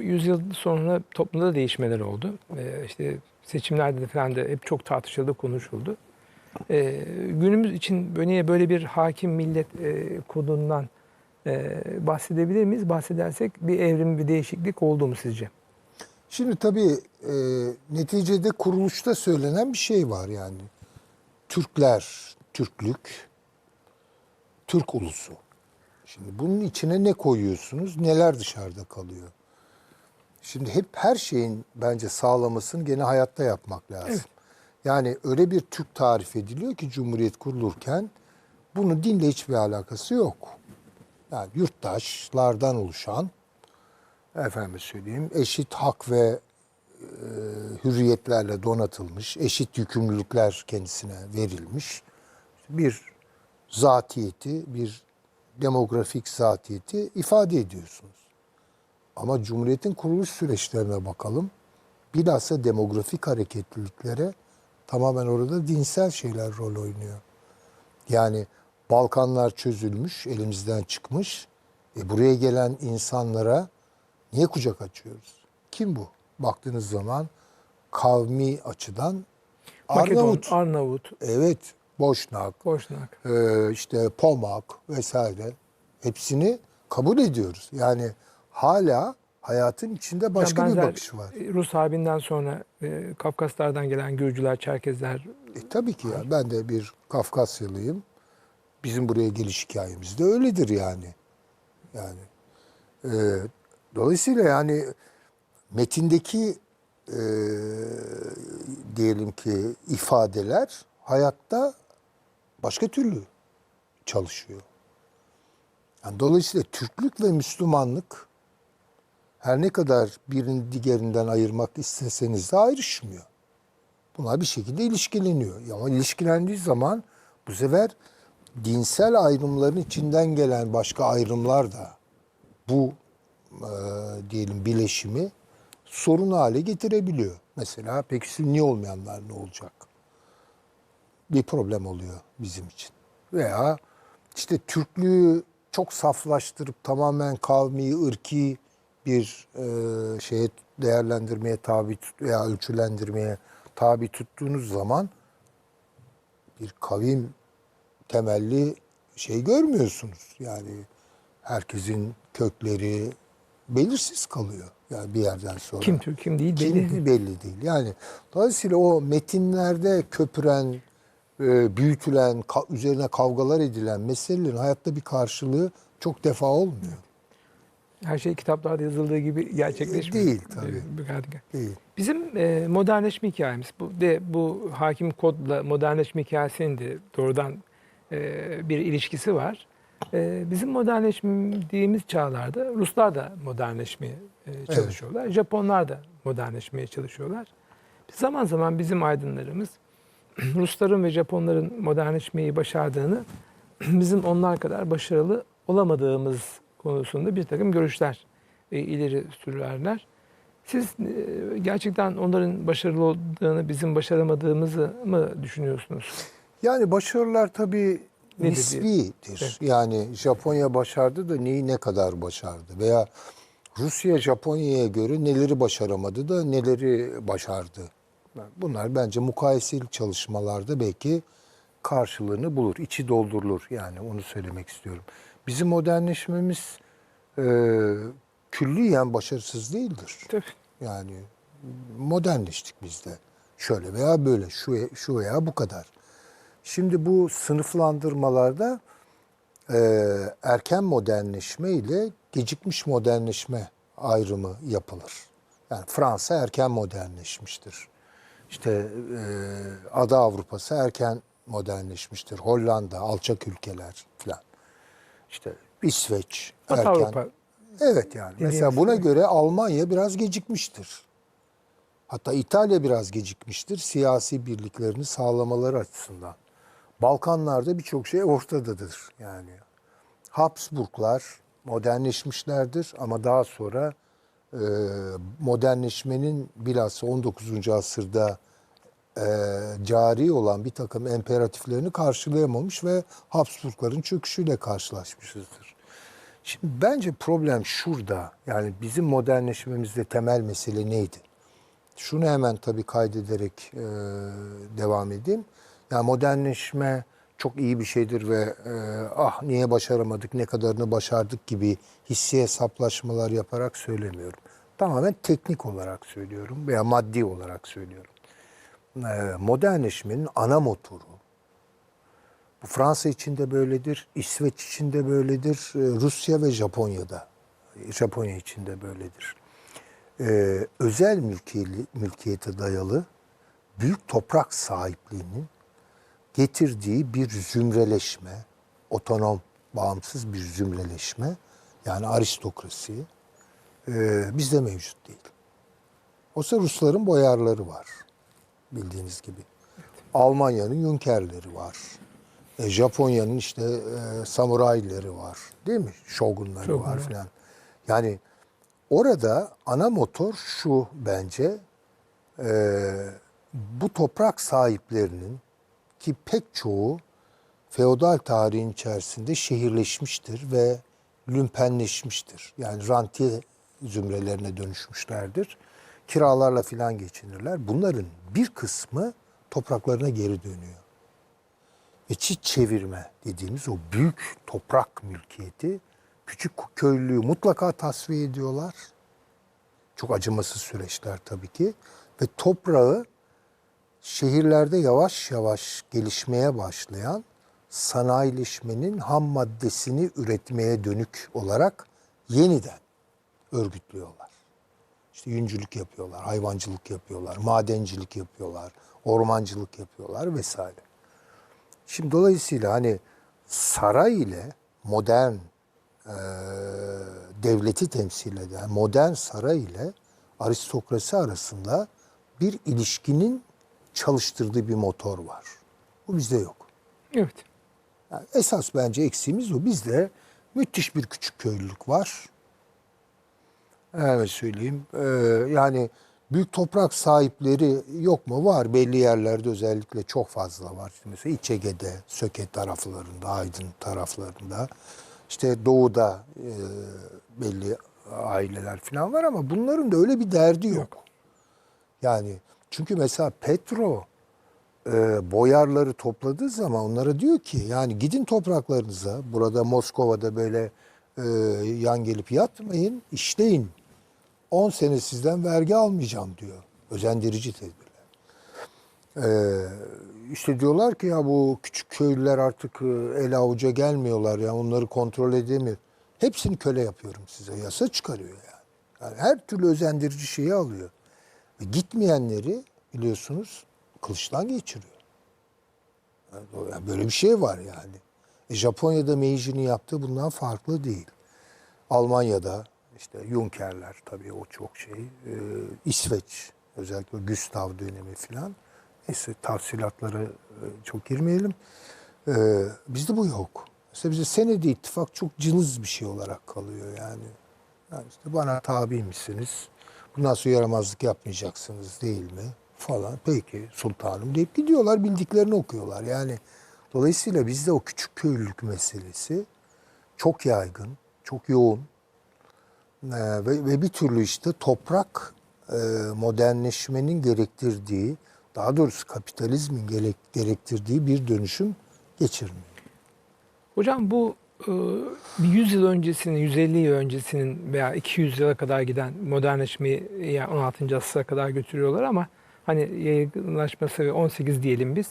Yüzyıl sonra toplumda da değişmeler oldu. Ee, işte seçimlerde de falan da hep çok tartışıldı, konuşuldu. Ee, günümüz için böyle böyle bir hakim millet e, kodundan e, bahsedebilir miyiz? Bahsedersek bir evrim, bir değişiklik oldu mu sizce? Şimdi tabii e, neticede kuruluşta söylenen bir şey var yani. Türkler, Türklük, Türk ulusu. Şimdi bunun içine ne koyuyorsunuz, neler dışarıda kalıyor? Şimdi hep her şeyin bence sağlamasını gene hayatta yapmak lazım. Evet. Yani öyle bir Türk tarif ediliyor ki Cumhuriyet kurulurken bunun dinle hiçbir alakası yok. Yani yurttaşlardan oluşan efendim söyleyeyim eşit hak ve e, hürriyetlerle donatılmış, eşit yükümlülükler kendisine verilmiş bir zatiyeti, bir demografik zatiyeti ifade ediyorsunuz. Ama Cumhuriyet'in kuruluş süreçlerine bakalım. Bilhassa demografik hareketliliklere tamamen orada dinsel şeyler rol oynuyor. Yani Balkanlar çözülmüş, elimizden çıkmış. E buraya gelen insanlara niye kucak açıyoruz? Kim bu? Baktığınız zaman kavmi açıdan Makedon, Arnavut. Arnavut, Evet, Boşnak, Boşnak. e, işte Pomak vesaire hepsini kabul ediyoruz. Yani hala hayatın içinde başka Yani bir bakış var. e, Rus Harbi'nden sonra e, Kafkaslardan gelen Gürcüler, Çerkezler E, tabii ki ya ben de bir Kafkasyalıyım. Bizim buraya geliş hikayemiz de öyledir yani. Yani e, dolayısıyla yani metindeki e, diyelim ki ifadeler hayatta başka türlü çalışıyor. Yani dolayısıyla Türklük ve Müslümanlık her ne kadar birini diğerinden ayırmak isteseniz de ayrışmıyor. Bunlar bir şekilde ilişkileniyor. Ama ilişkilendiği zaman bu sefer dinsel ayrımların içinden gelen başka ayrımlar da bu e, diyelim bileşimi sorun hale getirebiliyor. Mesela peki sünni olmayanlar ne olacak? Bir problem oluyor bizim için. Veya işte Türklüğü çok saflaştırıp tamamen kavmi, ırki bir e, şeye değerlendirmeye tabi tut veya ölçülendirmeye tabi tuttuğunuz zaman bir kavim temelli şey görmüyorsunuz. Yani herkesin kökleri belirsiz kalıyor. Yani bir yerden sonra. kim Türk kim değil Kim belli değil. belli değil. Yani dolayısıyla o metinlerde köpüren, e, büyütülen, ka- üzerine kavgalar edilen meselelerin hayatta bir karşılığı çok defa olmuyor. Her şey kitaplarda yazıldığı gibi gerçekleşmiyor. Değil tabii. E, kadar. Değil. Bizim e, modernleşme hikayemiz bu de bu hakim kodla modernleşme hikayesinin de doğrudan e, bir ilişkisi var. E, bizim modernleştiğimiz çağlarda Ruslar da modernleşmeye e, çalışıyorlar. Japonlar da modernleşmeye çalışıyorlar. Zaman zaman bizim aydınlarımız Rusların ve Japonların modernleşmeyi başardığını bizim onlar kadar başarılı olamadığımız konusunda bir takım görüşler e, ileri sürerler. Siz e, gerçekten onların başarılı olduğunu, bizim başaramadığımızı mı düşünüyorsunuz? Yani başarılar tabii Nedir nisbidir. Evet. Yani Japonya başardı da neyi ne kadar başardı? Veya Rusya Japonya'ya göre neleri başaramadı da neleri başardı? Bunlar bence mukayeseli çalışmalarda belki karşılığını bulur, içi doldurulur. Yani onu söylemek istiyorum. Bizim modernleşmemiz e, külliyen başarısız değildir. Tabii. Yani modernleştik biz de. Şöyle veya böyle, şu, şu veya bu kadar. Şimdi bu sınıflandırmalarda e, erken modernleşme ile gecikmiş modernleşme ayrımı yapılır. Yani Fransa erken modernleşmiştir. İşte e, Ada Avrupası erken modernleşmiştir. Hollanda, alçak ülkeler falan. İşte İsveç Batı erken. Avrupa Evet yani. Mesela buna göre Almanya biraz gecikmiştir. Hatta İtalya biraz gecikmiştir siyasi birliklerini sağlamaları açısından. Balkanlarda birçok şey ortadadır yani. Habsburglar modernleşmişlerdir ama daha sonra e, modernleşmenin bilhassa 19. asırda e, cari olan bir takım imperatiflerini karşılayamamış ve Habsburgların çöküşüyle karşılaşmışızdır. Şimdi bence problem şurada. Yani bizim modernleşmemizde temel mesele neydi? Şunu hemen tabii kaydederek e, devam edeyim. Yani modernleşme çok iyi bir şeydir ve e, ah niye başaramadık, ne kadarını başardık gibi hissi hesaplaşmalar yaparak söylemiyorum. Tamamen teknik olarak söylüyorum veya maddi olarak söylüyorum. E, modernleşmenin ana motoru, bu Fransa için de böyledir, İsveç için de böyledir, e, Rusya ve Japonya'da, Japonya için de böyledir. Ee, özel mülkiyete dayalı büyük toprak sahipliğinin getirdiği bir zümreleşme, otonom, bağımsız bir zümreleşme, yani aristokrasi e, bizde mevcut değil. Oysa Rusların boyarları var, bildiğiniz gibi. Almanya'nın yunkerleri var. E, Japonya'nın işte e, samurayları var. Değil mi? Shogunları Shogunlar. var filan. Yani orada ana motor şu bence. e, bu toprak sahiplerinin ki pek çoğu feodal tarihin içerisinde şehirleşmiştir ve lümpenleşmiştir. Yani rantiye zümrelerine dönüşmüşlerdir. Kiralarla filan geçinirler. Bunların bir kısmı topraklarına geri dönüyor ve çit çevirme dediğimiz o büyük toprak mülkiyeti küçük köylüyü mutlaka tasfiye ediyorlar. Çok acımasız süreçler tabii ki. Ve toprağı şehirlerde yavaş yavaş gelişmeye başlayan sanayileşmenin ham maddesini üretmeye dönük olarak yeniden örgütlüyorlar. İşte yüncülük yapıyorlar, hayvancılık yapıyorlar, madencilik yapıyorlar, ormancılık yapıyorlar vesaire. Şimdi dolayısıyla hani saray ile modern e, devleti temsil eden modern saray ile aristokrasi arasında bir ilişkinin çalıştırdığı bir motor var. Bu bizde yok. Evet. Yani esas bence eksiğimiz o. Bizde müthiş bir küçük köylülük var. Evet söyleyeyim. Ee, yani büyük toprak sahipleri yok mu? Var. Belli yerlerde özellikle çok fazla var. Mesela İç Ege'de, Söke taraflarında, Aydın taraflarında. İşte doğuda e, belli aileler falan var ama bunların da öyle bir derdi yok. Yani çünkü mesela Petro e, boyarları topladığı zaman onlara diyor ki yani gidin topraklarınıza burada Moskova'da böyle e, yan gelip yatmayın işleyin. 10 sene sizden vergi almayacağım diyor. Özendirici tedbirler. Ee, işte diyorlar ki ya bu küçük köylüler artık e, el avuca gelmiyorlar ya onları kontrol edemiyor. Hepsini köle yapıyorum size. Yasa çıkarıyor yani. yani her türlü özendirici şeyi alıyor. Ve gitmeyenleri biliyorsunuz kılıçtan geçiriyor. Yani böyle bir şey var yani. E, Japonya'da Meiji yaptığı bundan farklı değil. Almanya'da işte Junkerler tabii o çok şey. Ee, İsveç özellikle Gustav dönemi filan. Neyse tafsilatlara e, çok girmeyelim. Ee, bizde bu yok. Mesela bize senedi ittifak çok cılız bir şey olarak kalıyor yani. Yani işte bana tabi misiniz? Bundan sonra yaramazlık yapmayacaksınız değil mi? Falan. Peki sultanım deyip gidiyorlar bildiklerini okuyorlar. Yani dolayısıyla bizde o küçük köylülük meselesi çok yaygın, çok yoğun. Ee, ve, ve bir türlü işte toprak e, modernleşmenin gerektirdiği, daha doğrusu kapitalizmin gerek, gerektirdiği bir dönüşüm geçirmiyor. Hocam bu e, bir 100 yıl öncesinin, 150 yıl öncesinin veya 200 yıla kadar giden modernleşmeyi yani 16. asıra kadar götürüyorlar ama hani yaygınlaşması ve 18 diyelim biz.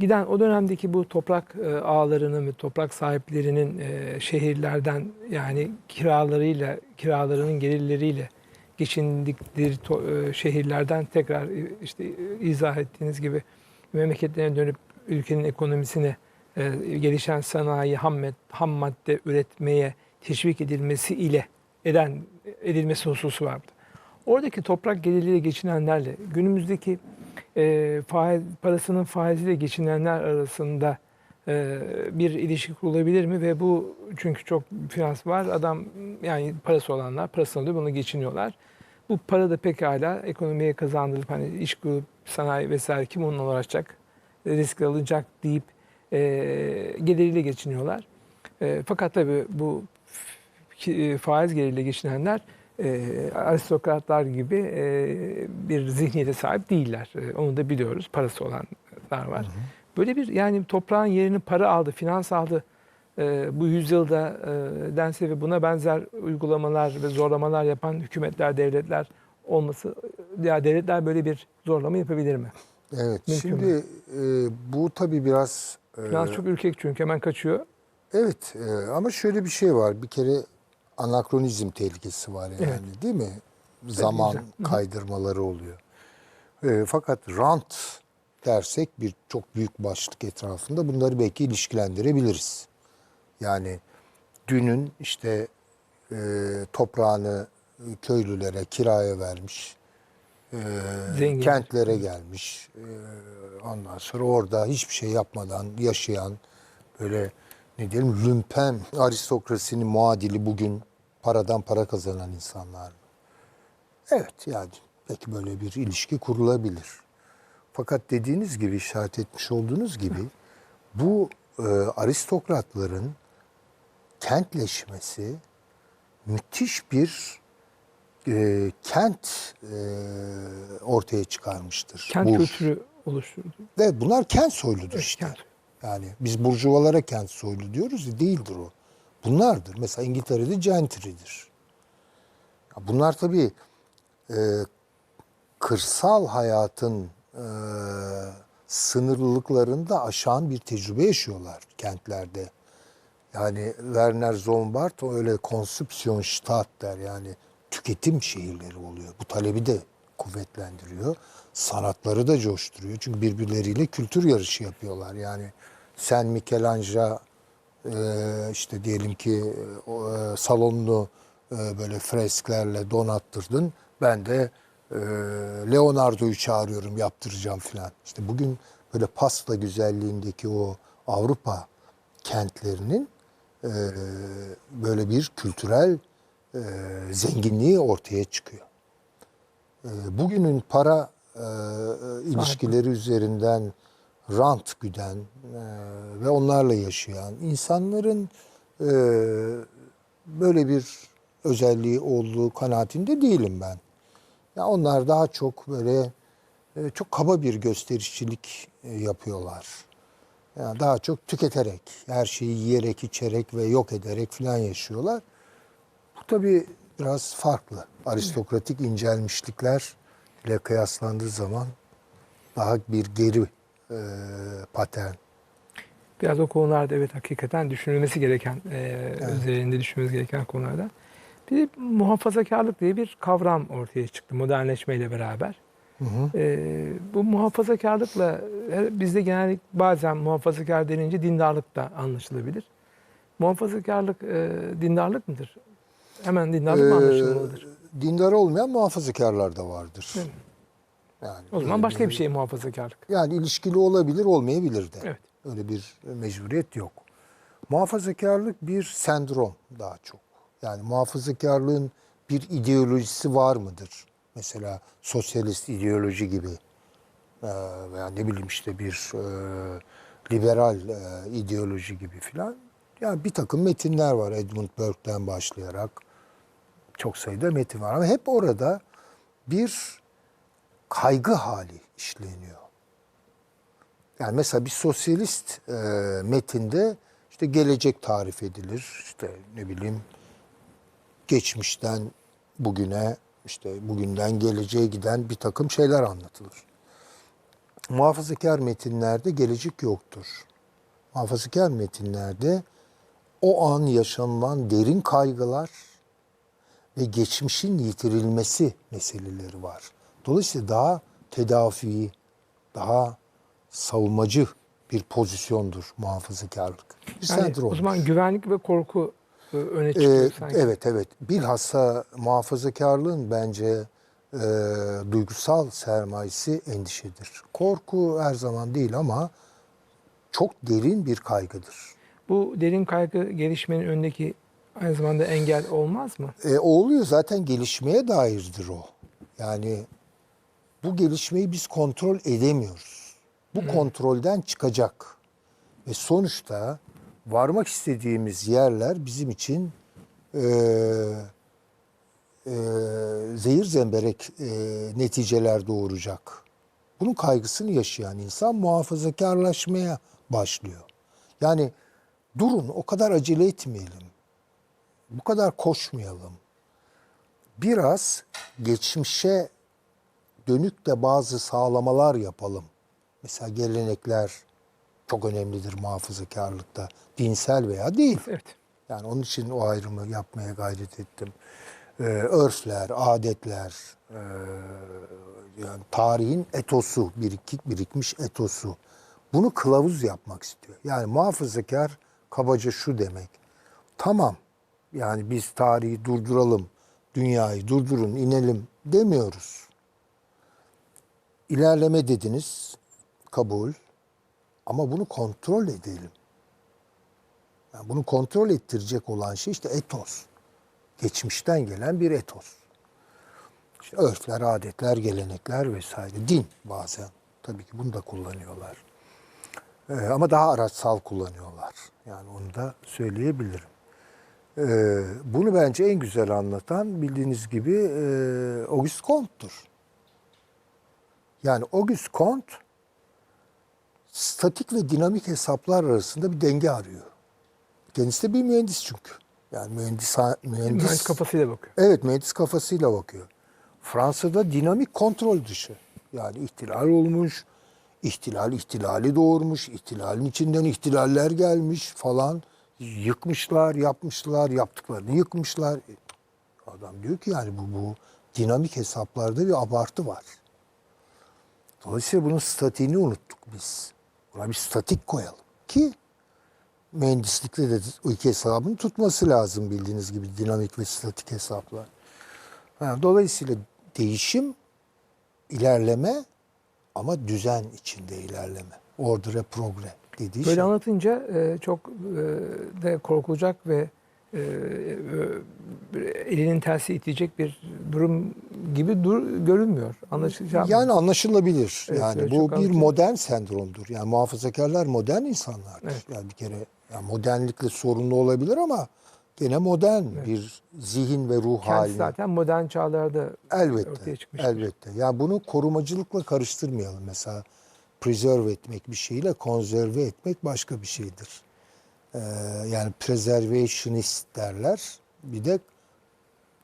Giden o dönemdeki bu toprak e, ağlarının ve toprak sahiplerinin e, şehirlerden yani kiralarıyla, kiralarının gelirleriyle geçindikleri e, şehirlerden tekrar işte izah ettiğiniz gibi memleketlerine dönüp ülkenin ekonomisine gelişen sanayi, ham, ham madde üretmeye teşvik edilmesi ile eden edilmesi hususu vardı. Oradaki toprak geliriyle geçinenlerle günümüzdeki e, faiz, parasının faiziyle geçinenler arasında e, bir ilişki kurulabilir mi? Ve bu çünkü çok finans var. Adam yani parası olanlar parasını alıyor, bunu geçiniyorlar. Bu para da pekala ekonomiye kazandırıp hani iş kurup sanayi vesaire kim onunla uğraşacak, risk alacak deyip e, geliriyle geçiniyorlar. E, fakat tabii bu e, faiz geliriyle geçinenler e, aristokratlar gibi e, bir zihniyete sahip değiller. E, onu da biliyoruz. Parası olanlar var. Böyle bir yani toprağın yerini para aldı, finans aldı. E, bu yüzyılda e, dense ve buna benzer uygulamalar ve zorlamalar yapan hükümetler, devletler olması ya devletler böyle bir zorlama yapabilir mi? Evet. Mümkün şimdi e, bu tabii biraz e, Finans çok ürkek çünkü hemen kaçıyor. Evet e, ama şöyle bir şey var. Bir kere anakronizm tehlikesi var yani Evet. değil mi? Zaman kaydırmaları oluyor. E, fakat rant dersek bir çok büyük başlık etrafında bunları belki ilişkilendirebiliriz. Yani dünün işte e, toprağını köylülere kiraya vermiş, e, Zengin. kentlere gelmiş. e, ondan sonra orada hiçbir şey yapmadan yaşayan böyle ne diyelim lümpen aristokrasinin muadili bugün paradan para kazanan insanlar. mı? Evet yani belki böyle bir ilişki kurulabilir. Fakat dediğiniz gibi işaret etmiş olduğunuz gibi bu e, aristokratların kentleşmesi müthiş bir e, kent e, ortaya çıkarmıştır. Kent Burj. kültürü oluşturdu. Evet, bunlar kent soyludur Evet, işte. kent. Yani biz burjuvalara kent soylu diyoruz ya değildir o. Bunlardır. Mesela İngiltere'de gentry'dir. Bunlar tabii e, kırsal hayatın e, sınırlılıklarını da aşan bir tecrübe yaşıyorlar kentlerde. Yani Werner Zombart öyle Konsüpsiyonstadt der yani tüketim şehirleri oluyor. Bu talebi de kuvvetlendiriyor. Sanatları da coşturuyor. Çünkü birbirleriyle kültür yarışı yapıyorlar. Yani sen Michelangelo e, işte diyelim ki e, e, salonunu böyle fresklerle donattırdın. Ben de Leonardo'yu çağırıyorum yaptıracağım filan. İşte bugün böyle pasta güzelliğindeki o Avrupa kentlerinin böyle bir kültürel zenginliği ortaya çıkıyor. Bugünün para ilişkileri üzerinden rant güden e, ve onlarla yaşayan insanların e, böyle bir özelliği olduğu kanaatinde değilim ben. Ya onlar daha çok böyle e, çok kaba bir gösterişçilik e, yapıyorlar. Yani daha çok tüketerek, her şeyi yiyerek, içerek ve yok ederek falan yaşıyorlar. Bu tabii biraz farklı. Aristokratik incelmişlikler ile kıyaslandığı zaman daha bir geri e, patern. Biraz o konularda evet hakikaten düşünülmesi gereken, e, üzerinde düşünmemiz gereken konulardan. Bir de muhafazakarlık diye bir kavram ortaya çıktı modernleşmeyle beraber. E, bu muhafazakarlıkla e, bizde genellikle bazen muhafazakar denince dindarlık da anlaşılabilir. Muhafazakarlık e, dindarlık mıdır? Hemen dindarlık mı Ee, anlaşılmalıdır? dindar olmayan muhafazakarlar da vardır. Evet. Yani O zaman başka bir bir- şey muhafazakarlık. Yani ilişkili olabilir, olmayabilir de. Evet. Öyle bir mecburiyet yok. Muhafazakarlık bir sendrom daha çok. Yani muhafazakarlığın bir ideolojisi var mıdır? Mesela sosyalist ideoloji gibi Ee, veya ne bileyim işte bir e, liberal e, ideoloji gibi filan. Yani bir takım metinler var Edmund Burke'den başlayarak. Çok sayıda metin var ama hep orada bir kaygı hali işleniyor. Yani mesela bir sosyalist e, metinde işte gelecek tarif edilir. İşte ne bileyim geçmişten bugüne işte bugünden geleceğe giden bir takım şeyler anlatılır. Muhafazakar metinlerde gelecek yoktur. Muhafazakar metinlerde o an yaşanılan derin kaygılar ve geçmişin yitirilmesi meseleleri var. Dolayısıyla daha tedafi, daha savunmacı bir pozisyondur muhafazakarlık. Bir Yani o zaman güvenlik ve korku e, öne Ee, çıkıyor sanki. evet evet. Bilhassa muhafazakarlığın bence e, duygusal sermayesi endişedir. Korku her zaman değil ama çok derin bir kaygıdır. Bu derin kaygı gelişmenin önündeki aynı zamanda engel olmaz mı? E, o oluyor zaten gelişmeye dairdir o. Yani bu gelişmeyi biz kontrol edemiyoruz. Bu kontrolden çıkacak. Ve sonuçta varmak istediğimiz yerler bizim için e, e, zehir zemberek e, neticeler doğuracak. Bunun kaygısını yaşayan insan muhafazakarlaşmaya başlıyor. Yani durun o kadar acele etmeyelim. Bu kadar koşmayalım. Biraz geçmişe dönük de bazı sağlamalar yapalım. Mesela gelenekler çok önemlidir muhafazakarlıkta. Dinsel veya değil. Evet. Yani onun için o ayrımı yapmaya gayret ettim. Ee, örfler, adetler, ee, yani tarihin etosu, birikik birikmiş etosu. Bunu kılavuz yapmak istiyor. Yani muhafazakar kabaca şu demek. Tamam yani biz tarihi durduralım, dünyayı durdurun, inelim demiyoruz. İlerleme dediniz, kabul. Ama bunu kontrol edelim. Yani bunu kontrol ettirecek olan şey işte etos. Geçmişten gelen bir etos. İşte örfler, adetler, gelenekler vesaire. Din bazen. Tabii ki bunu da kullanıyorlar. Ee, ama daha araçsal kullanıyorlar. Yani onu da söyleyebilirim. Ee, bunu bence en güzel anlatan bildiğiniz gibi e, Auguste Comte'dur. Yani Auguste Comte statik ve dinamik hesaplar arasında bir denge arıyor. Kendisi de bir mühendis çünkü. Yani mühendis, mühendis, Mühendis kafasıyla bakıyor. Evet mühendis kafasıyla bakıyor. Fransa'da dinamik kontrol dışı. Yani ihtilal olmuş, ihtilal ihtilali doğurmuş, ihtilalin içinden ihtilaller gelmiş falan. Yıkmışlar, yapmışlar, yaptıklarını yıkmışlar. Adam diyor ki yani bu, bu dinamik hesaplarda bir abartı var. Dolayısıyla bunun statiğini unuttuk biz. Buna bir statik koyalım ki mühendislikte de o iki hesabın tutması lazım bildiğiniz gibi dinamik ve statik hesaplar. Dolayısıyla değişim, ilerleme ama düzen içinde ilerleme. Order ve progre dediği Böyle şey. anlatınca e, çok e, de korkulacak ve e, e, elinin tersi itecek bir durum gibi dur, görünmüyor. Anlaşılacak. Yani anlaşılabilir. Evet, yani evet, bu bir anlaşılır. modern sendromdur. Yani muhafazakarlar modern insanlardır. Evet. Yani bir kere yani modernlikle sorunlu olabilir ama gene modern bir zihin ve ruh Kendisi haline. zaten modern çağlarda Elbette. ortaya çıkmıştır. Elbette. Ya bunu korumacılıkla karıştırmayalım. Mesela preserve etmek bir şeyle konserve etmek başka bir şeydir. Ee, yani preservationist derler. Bir de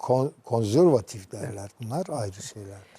kon- konservatif derler. Bunlar ayrı şeylerdir.